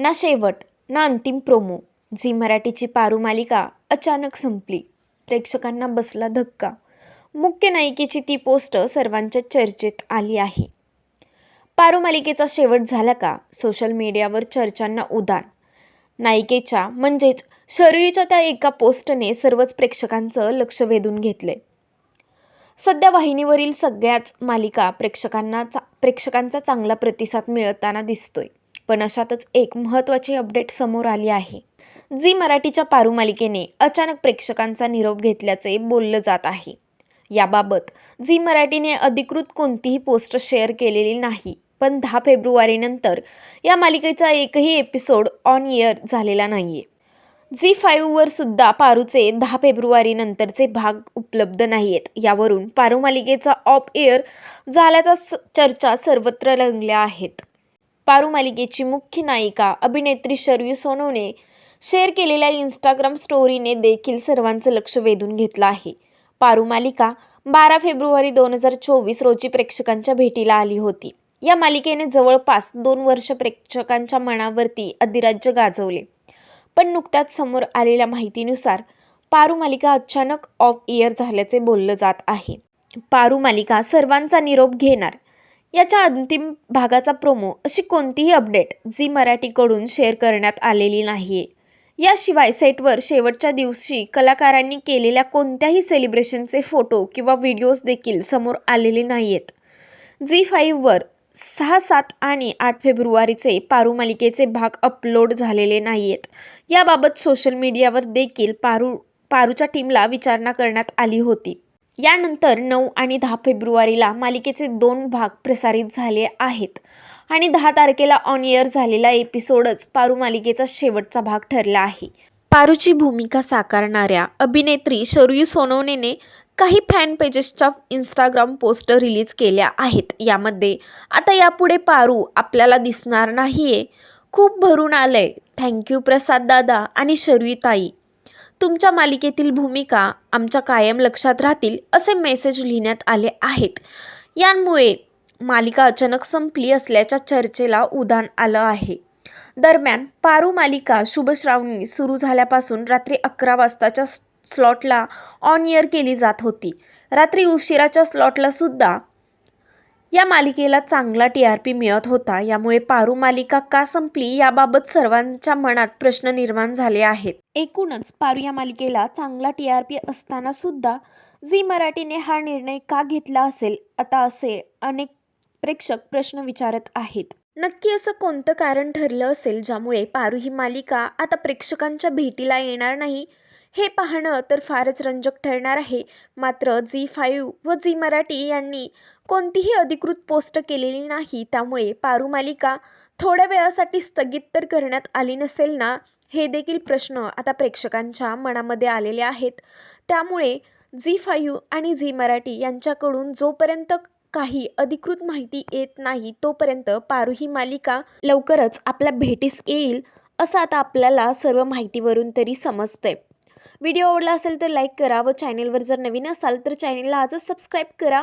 ना शेवट ना अंतिम प्रोमो. झी मराठीची पारू मालिका अचानक संपली. प्रेक्षकांना बसला धक्का. मुख्य नायिकेची ती पोस्ट सर्वांच्या चर्चेत आली आहे. पारू मालिकेचा शेवट झाला का? सोशल मीडियावर चर्चांना उदान नायिकेच्या म्हणजेच शरयूच्या त्या एका पोस्टने सर्वच प्रेक्षकांचं लक्ष वेधून घेतलंय. सध्या वाहिनीवरील सगळ्याच मालिका प्रेक्षकांना चा प्रेक्षकांचा चांगला प्रतिसाद मिळताना दिसतोय. पण अशातच एक महत्त्वाची अपडेट समोर आली आहे. झी मराठीच्या पारू मालिकेने अचानक प्रेक्षकांचा निरोप घेतल्याचे बोललं जात आहे. याबाबत झी मराठीने अधिकृत कोणतीही पोस्ट शेअर केलेली नाही पण दहा फेब्रुवारीनंतर या मालिकेचा एकही एपिसोड ऑन इयर झालेला नाहीये. झी फाईव्हवर सुद्धा पारूचे दहा फेब्रुवारीनंतरचे भाग उपलब्ध नाही आहेत यावरून पारू मालिकेचा ऑफ एअर झाल्याचा स- चर्चा सर्वत्र रंगल्या आहेत. पारू मालिकेची मुख्य नायिका अभिनेत्री शर्यू सोनूने शेअर केलेल्या इंस्टाग्राम स्टोरीने देखील सर्वांचं लक्ष वेधून घेतलं आहे. पारू मालिका बारा फेब्रुवारी दोन हजार चोवीस रोजी प्रेक्षकांच्या भेटीला आली होती. या मालिकेने जवळपास दोन वर्ष प्रेक्षकांच्या मनावरती अधिराज्य गाजवले. पण नुकत्याच समोर आलेल्या माहितीनुसार पारू मालिका अचानक ऑफ इयर झाल्याचे बोललं जात आहे. पारू मालिका सर्वांचा निरोप घेणार याच्या अंतिम भागाचा प्रोमो अशी कोणतीही अपडेट झी मराठीकडून शेअर करण्यात आलेली नाहीये. याशिवाय सेटवर शेवटच्या दिवशी कलाकारांनी केलेल्या कोणत्याही सेलिब्रेशनचे फोटो किंवा व्हिडिओज देखील समोर आलेले नाही आहेत झी फाईव्हवर सहा सात आणि आठ फेब्रुवारीचे पारू मालिकेचे भाग अपलोड झालेले नाही आहेत याबाबत सोशल मीडियावर देखील पारू पारूच्या टीमला विचारणा करण्यात आली होती. यानंतर नऊ आणि दहा फेब्रुवारीला मालिकेचे दोन भाग प्रसारित झाले आहेत. आणि दहा तारखेला ऑन एअर झालेला एपिसोडच पारू मालिकेचा शेवटचा भाग ठरला आहे. पारूची भूमिका साकारणाऱ्या अभिनेत्री शौर्यू सोनवणेने काही फॅन पेजेसच्या इंस्टाग्राम पोस्ट रिलीज केल्या आहेत. यामध्ये आता यापुढे पारू आपल्याला दिसणार नाहीये. खूप भरून आलंय. थँक्यू प्रसाद दादा आणि शर्वीताई तुमच्या मालिकेतील भूमिका आमच्या कायम लक्षात राहतील असे मेसेज लिहिण्यात आले आहेत. यांमुळे मालिका अचानक संपली असल्याच्या चर्चेला उधाण आलं आहे. दरम्यान पारू मालिका शुभश्रावणी सुरू झाल्यापासून रात्री अकरा वाजताच्या स्लॉटला ऑन एअर केली जात होती. रात्री उशिराच्या स्लॉटला सुद्धा या मालिकेला चांगला टी आर पी मिळत होता. यामुळे पारू मालिका का संपली याबाबत सर्वांच्या मनात प्रश्न निर्माण झाले आहेत. एकूणच पारू या मालिकेला चांगला टी आर पी असताना सुद्धा झी मराठीने हा निर्णय का घेतला असेल? आता असे अनेक प्रेक्षक प्रश्न विचारत आहेत. नक्की असं कोणतं कारण ठरलं असेल? ज्यामुळे पारू ही मालिका आता प्रेक्षकांच्या भेटीला येणार नाही हे पाहणं तर फारच रंजक ठरणार आहे. मात्र झी फाईव्ह व झी मराठी यांनी कोणतीही अधिकृत पोस्ट केलेली नाही. त्यामुळे पारू मालिका थोड्या वेळासाठी स्थगित तर करण्यात आली नसेल ना? हे देखील प्रश्न आता प्रेक्षकांच्या मनामध्ये आलेले आहेत. त्यामुळे झी फाईव्ह आणि झी मराठी यांच्याकडून जोपर्यंत काही अधिकृत माहिती येत नाही तोपर्यंत पारू ही मालिका लवकरच आपल्या भेटीस येईल असं आता आपल्याला सर्व माहितीवरून तरी समजतंय. व्हिडिओ आवडला असेल तर लाईक करा व चॅनेलवर जर नवीन असाल तर चॅनेलला आजच सबस्क्राईब करा.